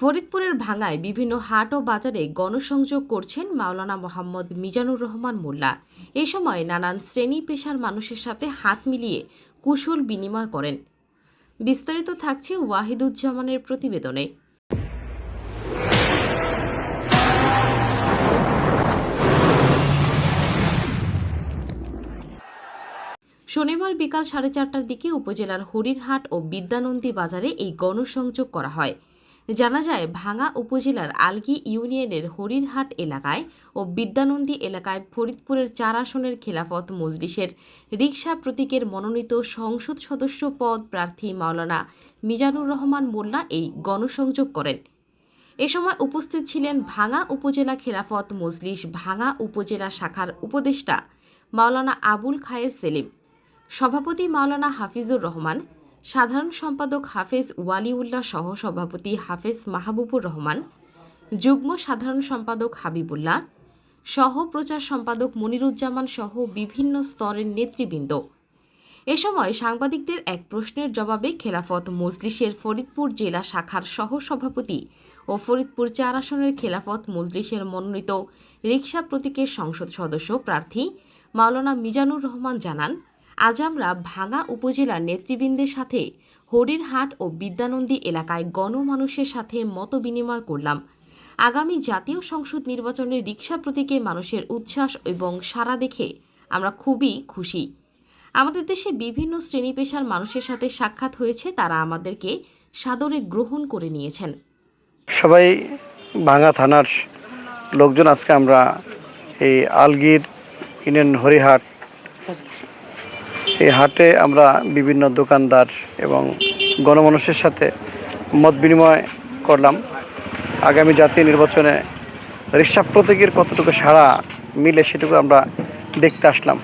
ফরিদপুরের ভাঙায় বিভিন্ন হাট ও বাজারে গণসংযোগ করছেন মাওলানা মোহাম্মদ মিজানুর রহমান মোল্লা। এ সময় নানান শ্রেণি পেশার মানুষের সাথে হাত মিলিয়ে কুশল বিনিময় করেন। বিস্তারিত থাকছে ওয়াহিদুজ্জামানের প্রতিবেদনে। শনিবার বিকাল সাড়ে চারটার দিকে উপজেলার হরিরহাট ও বিদ্যানন্দী বাজারে এই গণসংযোগ করা হয়। জানা যায় ভাঙা উপজেলার আলগি ইউনিয়নের হরিরহাট এলাকায় ও বিদ্যানন্দী এলাকায় ফরিদপুরের চার আসনের খেলাফত মজলিসের রিকশা প্রতীকের মনোনীত সংসদ সদস্য পদ প্রার্থী মাওলানা মিজানুর রহমান মোল্লা এই গণসংযোগ করেন। এ সময় উপস্থিত ছিলেন ভাঙা উপজেলা খেলাফত মজলিস ভাঙা উপজেলা শাখার উপদেষ্টা মাওলানা আবুল খায়ের সেলিম। সভাপতি মাওলানা হাফিজুর রহমান সাধারণ সম্পাদক হাফেজ ওয়ালিউল্লাহ সহ সভাপতি হাফেজ মাহবুবুর রহমান, যুগ্ম সাধারণ সম্পাদক হাবিবুল্লাহ, সহ প্রচার সম্পাদক মনিরুজ্জামান সহ বিভিন্ন স্তরের নেতৃবৃন্দ। এ সময় সাংবাদিকদের এক প্রশ্নের জবাবে খেলাফত মজলিসের ফরিদপুর জেলা শাখার সহ সভাপতি ও ফরিদপুর চার আসনের খেলাফত মজলিসের মনোনীত রিকশা প্রতীকের সংসদ সদস্য প্রার্থী মাওলানা মিজানুর রহমান জানান আজ আমরা ভাঙা উপজেলার নেতৃবৃন্দের সাথে হরিরহাট ও বিদ্যানন্দী এলাকায় গণমানুষের সাথে মত বিনিময় করলাম। আগামী জাতীয় সংসদ নির্বাচনে রিক্সা প্রতীকে মানুষের উচ্ছ্বাস এবং সাড়া দেখে আমরা খুবই খুশি। আমাদের দেশে বিভিন্ন শ্রেণি পেশার মানুষের সাথে সাক্ষাৎ হয়েছে, তারা আমাদেরকে সাদরে গ্রহণ করে নিয়েছেন। সবাই ভাঙা থানার লোকজন আজকে আমরা এই আলগির ইউনিয়ন হরিহাট এই হাটে আমরা বিভিন্ন দোকানদার এবং গণমানুষের সাথে মত বিনিময় করলাম। আগামী জাতীয় নির্বাচনে রিক্সা প্রতীকের কতটুকু সাড়া মিলে সেটুকু আমরা দেখতে আসলাম।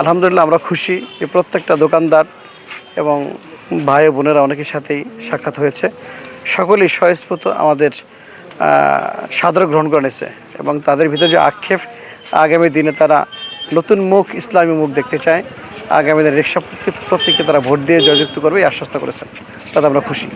আলহামদুলিল্লাহ আমরা খুশি যে প্রত্যেকটা দোকানদার এবং ভাই বোনেরা অনেকের সাথেই সাক্ষাৎ হয়েছে। সকলেই স্বয়স্ফূর্ত আমাদের সাদর গ্রহণ করে নিয়েছে এবং তাদের ভিতরে যে আক্ষেপ আগামী দিনে তারা নতুন মুখ, ইসলামী মুখ দেখতে চায়। আগামী দিনে রিক্সা প্রত্যেককে তারা ভোট দিয়ে জয়যুক্ত করবে আশ্বস্ত করেছেন। তাতে আমরা খুশি।